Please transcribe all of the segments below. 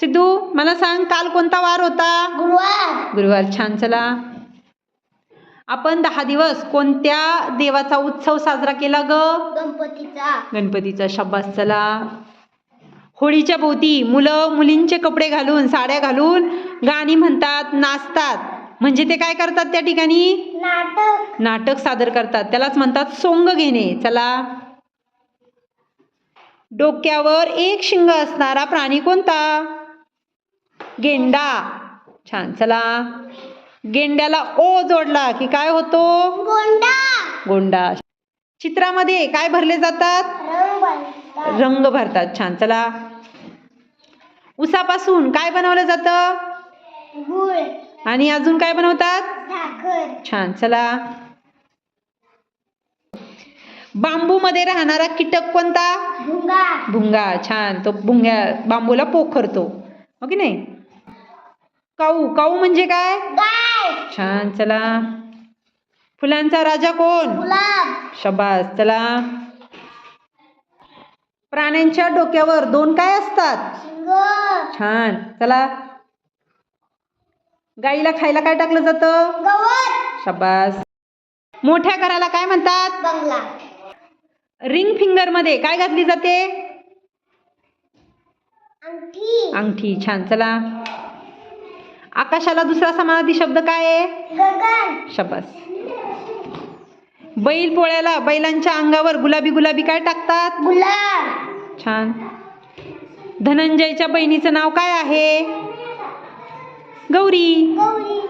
सिद्धू मला सांग काल कोणता वार होता? गुरुवार. गुरुवार छान चला. आपण दहा दिवस कोणत्या देवाचा उत्सव साजरा केला ग? गणपतीचा. गणपतीचा शब्बास चला. होळीच्या भोवती मुलं मुलींचे कपडे घालून साड्या घालून गाणी म्हणतात नाचतात. म्हणजे ते काय करतात त्या ठिकाणी? नाटक. नाटक सादर करतात. त्यालाच म्हणतात सोंग घेणे. चला. डोक्यावर एक शिंग असणारा प्राणी कोणता? गेंडा. छान चला. गेंड्याला ओ जोडला की काय होतो? गोंडा. गोंडा. चित्रामध्ये काय भरले जातात? रंग भरतात. छान चला. उसापासून काय बनवलं जातं? आणि अजून काय बनवतात? छान चला. बांबू मध्ये राहणारा कीटक कोणता? भुंगा. भुंगा. छान तो भुंग्या बांबूला पोखरतो. हो की नाही? काऊ काऊ म्हणजे काय? गाय. छान चला. फुलांचा राजा कोण? शबास चला. प्राण्यांच्या डोक्यावर दोन काय असतात? शिंग. छान चला. गाईला खायला काय टाकलं जातं? शबास. मोठ्या घराला काय म्हणतात? बंगला. रिंग फिंगरमध्ये काय घातली जाते? अंगठी छान चला. आकाशाला दुसरा समानार्थी शब्द काय आहे? शबास बैल पोळ्याला बैलांच्या अंगावर गुलाबी गुलाबी काय टाकतात? गुलाब छान. धनंजयच्या बहिणीचं नाव काय आहे? गौरी. गौरी.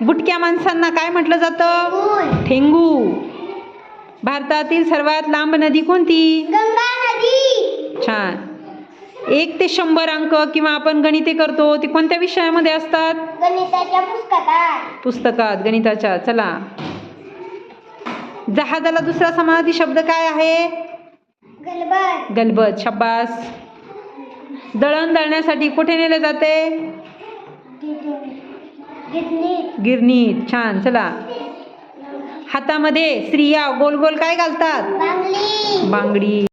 बुटक्या माणसांना काय म्हटलं जातं? ठेंगू. भारतातील सर्वात लांब नदी कोणती? गंगा नदी. छान. एक ते शंभर अंक किंवा आपण गणिते करतो ते कोणत्या विषयामध्ये असतात? गणिताच्या पुस्तकात. पुस्तकात गणिताच्या. चला. जहाजाला दुसरा समानार्थी शब्द काय आहे? गलबत. गलबत. शब्बास दळण दळण्यासाठी कुठे नेले जाते? गिरणी गिरणीत. छान. चला. हातामध्ये स्त्रिया गोल गोल काय घालतात? बांगडी.